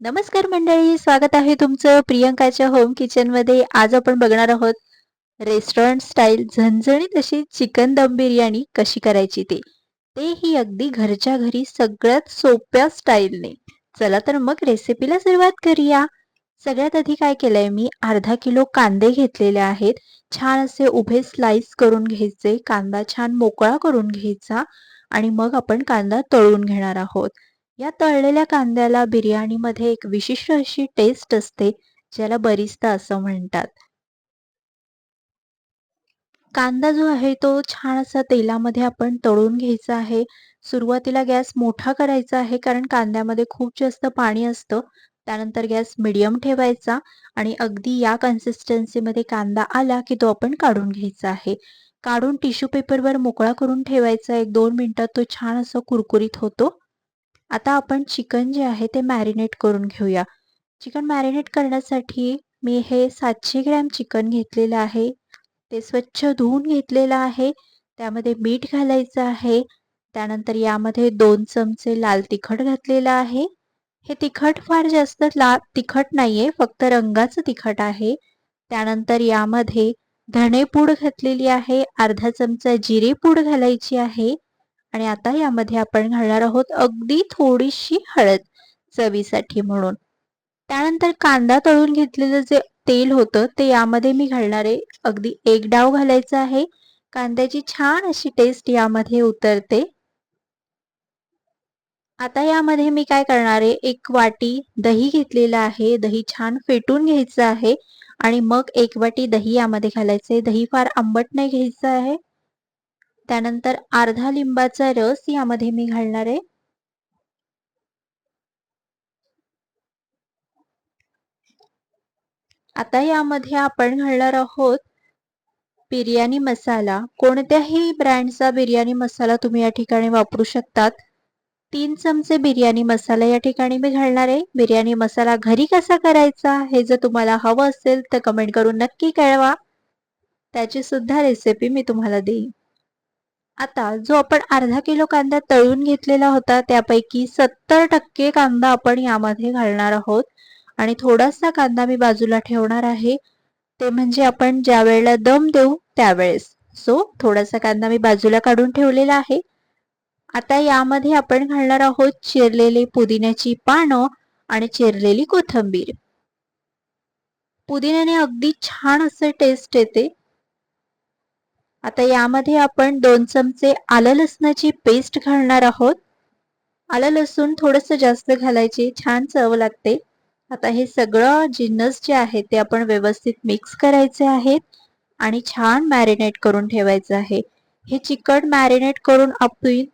नमस्कार मंडळी स्वागत आहे तुमचं प्रियंकाच्या होम किचनमध्ये. आज आपण बघणार आहोत रेस्टॉरंट स्टाईल झणझणीत अशी चिकन दम बिर्याणी कशी करायची ते. तेही अगदी घरच्या घरी सगळ्यात सोप्या स्टाईलने चला तर मग रेसिपीला सुरुवात करूया. सगळ्यात आधी काय केलंय मी अर्धा किलो कांदे घेतलेले आहेत. छान असे उभे स्लाइस करून घ्यायचे कांदा छान मोकळा करून घ्यायचा आणि मग आपण कांदा तळून घेणार आहोत. या तळलेल्या कांद्याला बिर्याणीमध्ये एक विशिष्ट अशी टेस्ट असते ज्याला बरिस्ता असं म्हणतात. कांदा जो आहे तो छान असा तेलामध्ये आपण तळून घ्यायचा आहे. सुरुवातीला गॅस मोठा करायचा आहे कारण कांद्यामध्ये खूप जास्त पाणी असतं. त्यानंतर गॅस मिडियम ठेवायचा आणि अगदी या कन्सिस्टन्सीमध्ये कांदा आला की तो आपण काढून घ्यायचा आहे. काढून टिश्यू पेपरवर मोकळा करून ठेवायचा एक दोन मिनिटात तो छान असं कुरकुरीत होतो. आता आपण चिकन जे आहे ते मॅरिनेट करून घेऊया. चिकन मॅरिनेट करण्यासाठी मी हे सातशे ग्रॅम चिकन घेतलेलं आहे. ते स्वच्छ धुवून घेतलेलं आहे. त्यामध्ये मीठ घालायचं आहे. त्यानंतर यामध्ये दोन चमचे लाल तिखट घातलेलं आहे. हे तिखट फार जास्त ला तिखट नाहीये फक्त रंगाचं तिखट आहे. त्यानंतर यामध्ये धणेपूड घातलेली आहे. अर्धा चमचा जिरे पूड घालायची आहे. आणि आता यामध्ये आपण घालणार आहोत अगदी थोडीशी हळद चवीसाठी म्हणून. त्यानंतर कांदा तळून घेतलेलं जे तेल होतं ते यामध्ये मी घालणार आहे. अगदी एक डाव घालायचा आहे. कांद्याची छान अशी टेस्ट यामध्ये उतरते. आता यामध्ये मी काय करणार आहे? एक वाटी दही घेतलेला आहे. दही छान फेटून घ्यायचं आहे. आणि मग एक वाटी दही यामध्ये घालायचं आहे. दही फार आंबट नाही घ्यायचं आहे. त्यानंतर अर्धा लिंबाचा रस यामध्ये मी घालणार आहे. आता यामध्ये आपण घालणार आहोत बिर्याणी मसाला. कोणत्याही ब्रँडचा बिर्याणी मसाला तुम्ही या ठिकाणी वापरू शकतात. तीन चमचे बिर्याणी मसाला या ठिकाणी मी घालणार आहे. बिर्याणी मसाला घरी कसा करायचा हे जर तुम्हाला हवं असेल तर कमेंट करून नक्की कळवा. त्याची सुद्धा रेसिपी मी तुम्हाला देईन. आता जो आपण अर्धा किलो कांदा तळून घेतलेला होता त्यापैकी सत्तर टक्के कांदा आपण यामध्ये घालणार आहोत. आणि थोडासा कांदा मी बाजूला ठेवणार आहे. ते म्हणजे आपण ज्या वेळेला दम देऊ त्यावेळेस. सो थोडासा कांदा मी बाजूला काढून ठेवलेला आहे. आता यामध्ये आपण घालणार आहोत चिरलेली पुदिन्याची पानं आणि चिरलेली कोथंबीर. पुदिन्याने अगदी छान असे टेस्ट येते. आता यामध्ये आपण दोन चमचे आलं लसणाची पेस्ट घालणार आहोत. आलं लसूण थोडंसं जास्त घालायचे छान चव लागते. आता हे सगळं जिन्नस जे आहे ते आपण व्यवस्थित मिक्स करायचे आहेत आणि छान मॅरिनेट करून ठेवायचं आहे. हे चिकन मॅरिनेट करून आपण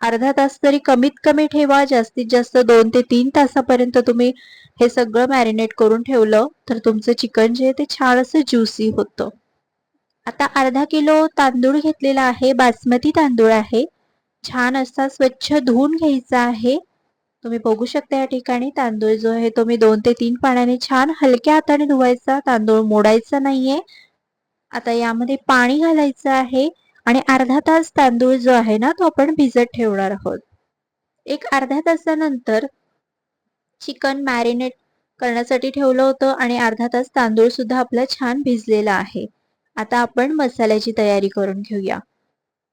अर्धा तास तरी कमीत कमी ठेवा जास्तीत जास्त दोन ते तीन तासापर्यंत तुम्ही हे सगळं मॅरिनेट करून ठेवलं तर तुमचं चिकन जे आहे ते छान असं ज्युसी होतं. आता अर्धा किलो तांदूळ घेतलेला आहे बासमती तांदूळ आहे. छान असा स्वच्छ धुवून घ्यायचा आहे. तुम्ही बघू शकता या ठिकाणी तांदूळ जो आहे तो मी दोन ते तीन पाण्याने छान हलक्या हाताने धुवायचा तांदूळ मोडायचा नाहीये. आता यामध्ये पाणी घालायचं आहे आणि अर्धा तास तांदूळ जो आहे ना तो आपण भिजत ठेवणार आहोत. एक अर्ध्या तासानंतर चिकन मॅरिनेट करण्यासाठी ठेवलं होतं आणि अर्धा तास तांदूळ सुद्धा आपला छान भिजलेला आहे. आता आपण मसाल्याची तयारी करून घेऊया.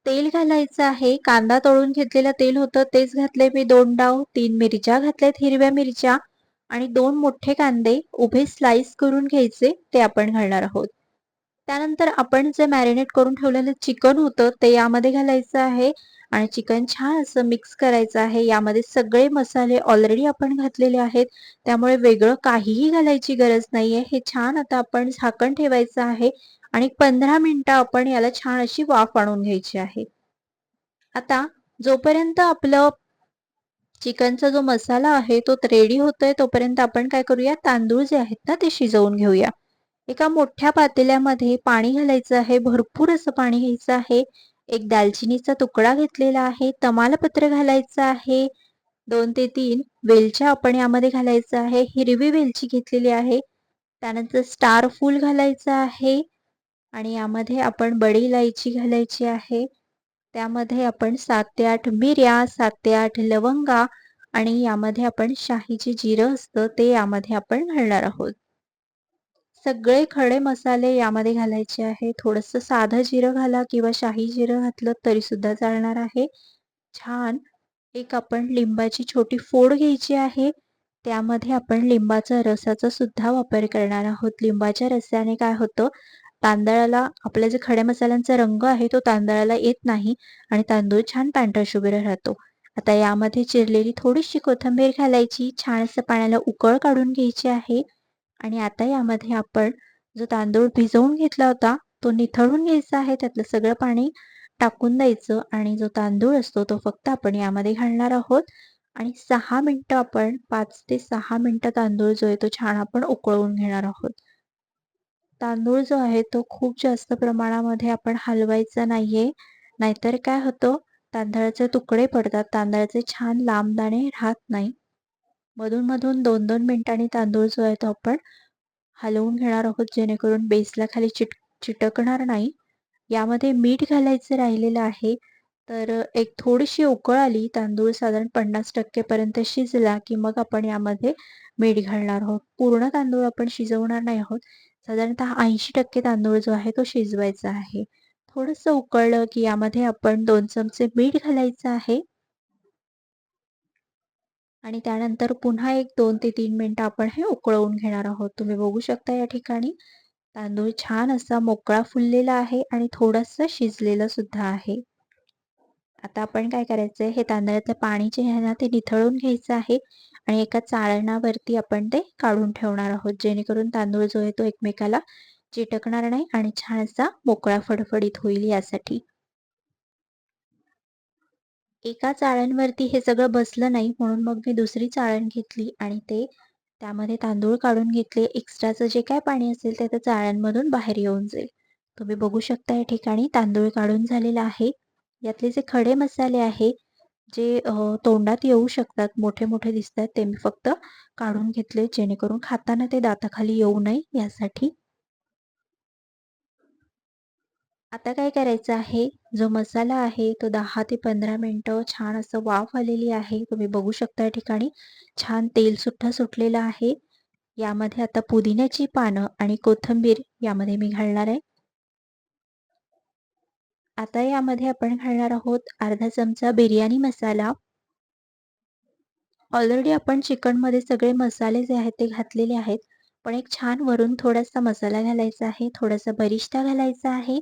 तेल घालायचं आहे. कांदा तळून घेतलेलं तेल होतं. तेच घातले मी दोन डाव. तीन मिरच्या घातल्यात हिरव्या मिरच्या आणि दोन मोठे कांदे उभे स्लाइस करून घ्यायचे. ते आपण घालणार आहोत. त्यानंतर आपण जे मॅरिनेट करून ठेवलेलं चिकन होतं ते यामध्ये घालायचं आहे. आणि चिकन छान असं मिक्स करायचं आहे. यामध्ये सगळे मसाले ऑलरेडी आपण घातलेले आहेत. त्यामुळे वेगळं काहीही घालायची गरज नाहीये. हे छान आता आपण झाकण ठेवायचं आहे आणि पंधरा मिनिटं आपण याला छान अशी वाफ आणून घ्यायची आहे. आता जोपर्यंत आपलं चिकनचा जो मसाला आहे तो रेडी होतोय तोपर्यंत आपण काय करूया? तांदूळ जे आहेत ना ते शिजवून घेऊया. एका मोठ्या पातेल्यामध्ये पाणी घालायचं आहे. भरपूर असं पाणी घ्यायचं आहे. एक दालचिनीचा तुकडा घेतलेला आहे तमालपत्र घालायचं आहे दोन ते तीन वेलच्या आपण यामध्ये घालायचं आहे हिरवी वेलची घेतलेली आहे त्यानंतर स्टार फूल घालायचं आहे आणि यामध्ये आपण बडी इलायची घालायची आहे त्यामध्ये आपण सात ते आठ मिऱ्या सात ते आठ लवंगा आणि यामध्ये आपण शाहीचे जिरं असतं ते यामध्ये आपण घालणार आहोत. सगळे खडे मसाले यामध्ये घालायचे आहे. थोडंसं साधं जिरं घाला किंवा शाही जिरं घातलं तरी सुद्धा चालणार आहे. छान. एक आपण लिंबाची छोटी फोड घ्यायची आहे. त्यामध्ये आपण लिंबाचा रसाचा सुद्धा वापर करणार आहोत. लिंबाच्या रसाने काय होतं? तांदळाला आपल्या जे खड्या मसाल्यांचा रंग आहे तो तांदळाला येत नाही आणि तांदूळ छान पांढरा शुभ्र राहतो. आता यामध्ये चिरलेली थोडीशी कोथिंबीर घालायची. छान असं पाण्याला उकळ काढून घ्यायची आहे. आणि आता यामध्ये आपण जो तांदूळ भिजवून घेतला होता तो निथळून घ्यायचा आहे. त्यातलं सगळं पाणी टाकून द्यायचं आणि जो तांदूळ असतो तो फक्त आपण यामध्ये घालणार आहोत. आणि सहा मिनटं आपण पाच ते सहा मिनटं तांदूळ जो आहे तो छान आपण उकळवून घेणार आहोत. तांदूळ जो आहे तो खूप जास्त प्रमाणामध्ये आपण हलवायचा नाहीये. नाहीतर काय होतं तांदळाचे तुकडे पडतात. तांदळाचे छान लांब दाणे राहत नाही. मधून मधून दोन दोन मिनिटांनी तांदूळ जो आहे तो आपण हलवून घेणार आहोत जेणेकरून बेसला खाली चिट चिटकणार नाही. यामध्ये मीठ घालायचं राहिलेलं आहे तर एक थोडीशी उकळ आली तांदूळ साधारण पन्नास टक्केपर्यंत शिजला की मग आपण यामध्ये मीठ घालणार आहोत. पूर्ण तांदूळ आपण शिजवणार नाही आहोत. साधारणतः ऐंशी टक्के तांदूळ जो आहे तो शिजवायचा आहे. थोडंसं उकळलं की यामध्ये आपण दोन चमचे मीठ घालायचं आहे. आणि त्यानंतर पुन्हा एक दोन ते तीन मिनटं आपण हे उकळवून घेणार आहोत. तुम्ही बघू शकता या ठिकाणी तांदूळ छान असा मोकळा फुललेला आहे आणि थोडंसं शिजलेलं सुद्धा आहे. आता आपण काय करायचंय? हे तांदळातलं पाणी जे आहे ना ते निथळून घ्यायचं आहे आणि एका चाळणावरती आपण ते काढून ठेवणार आहोत. जेणेकरून तांदूळ जो आहे तो एकमेकाला चिटकणार नाही आणि छान असा मोकळा फडफडीत होईल यासाठी. एका चाळणवरती हे सगळं बसलं नाही म्हणून मग मी दुसरी चाळण घेतली आणि ते त्यामध्ये तांदूळ काढून घेतले. एक्स्ट्राचं जे काय पाणी असेल ते त्या चाळ्यांमधून बाहेर येऊन जाईल. तुम्ही बघू शकता या ठिकाणी तांदूळ काढून झालेला आहे. यातले जे खडे मसाले आहे जे तोंडात येऊ शकतात मोठे मोठे दिसतात ते मी फक्त काढून घेतले जेणेकरून खाताना ते दाताखाली येऊ नये यासाठी. आता काय करायचं आहे? जो मसाला आहे तो दहा ते पंधरा मिनटं छान असं वाफ आलेली आहे. तुम्ही बघू शकता या ठिकाणी छान तेल सुद्धा सुटलेलं आहे. यामध्ये आता पुदिन्याची पानं आणि कोथंबीर यामध्ये मी घालणार आहे. आता यामध्ये आपण घालणार आहोत अर्धा चमचा बिर्याणी मसाला. ऑलरेडी आपण चिकनमध्ये सगळे मसाले जे आहेत ते घातलेले आहेत. पण एक छान वरून थोडासा मसाला घालायचा आहे थोडासा बरिश्ता घालायचा आहे.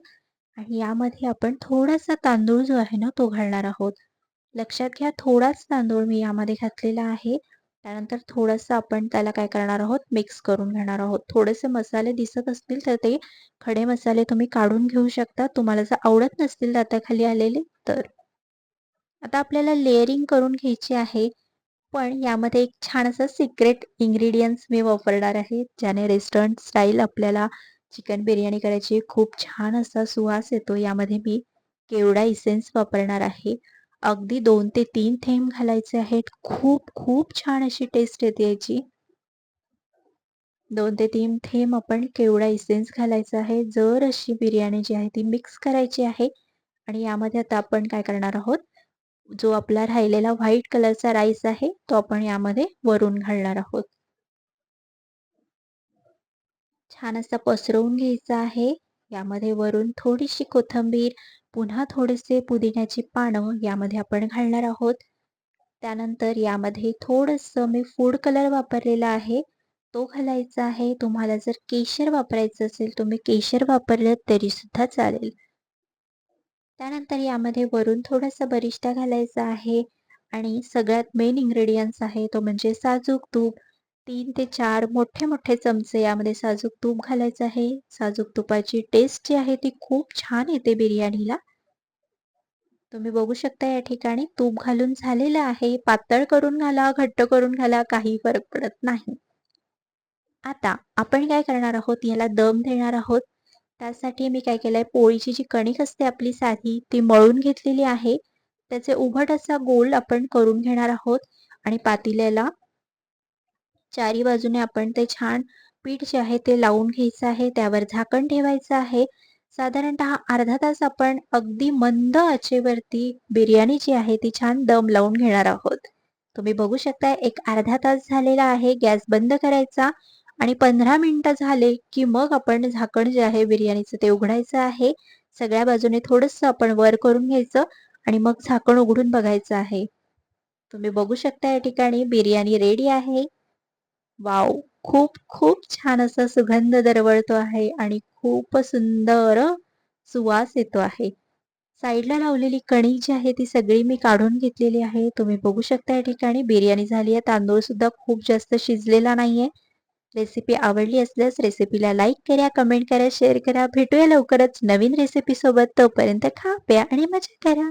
आणि यामध्ये आपण थोडासा तांदूळ जो आहे ना तो घालणार आहोत. लक्षात घ्या थोडाच तांदूळ मी यामध्ये घातलेला आहे. त्यानंतर थोडंसं आपण त्याला काय करणार आहोत मिक्स करून घेणार आहोत. थोडेसे मसाले दिसत असतील तर ते खडे मसाले तुम्ही काढून घेऊ शकता. तुम्हाला जर आवडत नसतील दाताखाली आलेले तर. आता आपल्याला लेअरिंग करून घ्यायची आहे. पण यामध्ये एक छान असं सिक्रेट इंग्रेडियंट्स मी वापरणार आहे ज्याने रेस्टॉरंट स्टाईल आपल्याला चिकन बिर्याणी करायची खूप छान असा सुवास येतो. यामध्ये मी केवडा इसेन्स वापरणार आहे. अगदी दोन ते तीन थेंब घालायचे आहेत. खूप खूप छान अशी टेस्ट येते याची. दोन ते तीन थेंब आपण केवडा इसेन्स घालायचा आहे. जर अशी बिर्याणी जी आहे ती मिक्स करायची आहे. आणि यामध्ये आता आपण काय करणार आहोत? जो आपला राहिलेला व्हाईट कलरचा राईस आहे तो आपण यामध्ये वरून घालणार आहोत. छान असा पसरवून घ्यायचा आहे. यामध्ये वरून थोडीशी कोथंबीर पुन्हा थोडेसे पुदिन्याची पानं यामध्ये आपण घालणार आहोत. त्यानंतर यामध्ये थोडंसं मी फूड कलर वापरलेला आहे. तो घालायचा आहे. तुम्हाला जर केशर वापरायचं असेल तुम्ही केशर वापरलं तरी सुद्धा चालेल. त्यानंतर यामध्ये वरून थोडासा बरिष्ठा घालायचा आहे. आणि सगळ्यात मेन इन्ग्रेडियंट्स आहे तो म्हणजे साजूक तूप. तीन ते चार मोठे मोठे चमचे यामध्ये साजूक तूप घालायचं आहे. साजूक तुपाची टेस्ट जी आहे ती खूप छान येते बिर्याणीला. तुम्ही बघू शकता या ठिकाणी तूप घालून झालेलं आहे. पातळ करून घाला घट्ट करून घाला काही फरक पडत नाही. आता आपण काय करणार आहोत? याला दम देणार आहोत. त्यासाठी मी काय केलंय? पोळीची जी कणिक असते आपली साधी ती मळून घेतलेली आहे. त्याचे उभट असा गोल आपण करून घेणार आहोत आणि पातिल्याला चारी बाजूने आपण ते छान पीठ जे आहे ते लावून घ्यायचं आहे त्यावर झाकण ठेवायचं आहे. साधारणतः अर्धा तास आपण अगदी मंद आचेवरती बिर्याणी जी आहे ती छान दम लावून घेणार आहोत. तुम्ही बघू शकता एक अर्धा तास झालेला आहे गॅस बंद करायचा आणि पंधरा मिनिटं झाले की मग आपण झाकण जे आहे बिर्याणीचं ते उघडायचं आहे. सगळ्या बाजूने थोडंसं आपण वर करून घ्यायचं आणि मग झाकण उघडून बघायचं आहे. तुम्ही बघू शकता या ठिकाणी बिर्याणी रेडी आहे. वाव खूप खूप छान असा सुगंध दरवळतो आहे आणि खूप सुंदर सुवास येतो आहे. साईडला लावलेली कणी जी आहे ती सगळी मी काढून घेतलेली आहे. तुम्ही बघू शकता या ठिकाणी बिर्याणी झाली आहे. तांदूळ सुद्धा खूप जास्त शिजलेला नाहीये. रेसिपी आवडली असल्यास रेसिपीला लाईक करा कमेंट करा शेअर करा. भेटूया लवकरच नवीन रेसिपी सोबत. तोपर्यंत खा प्या आणि मजा करा.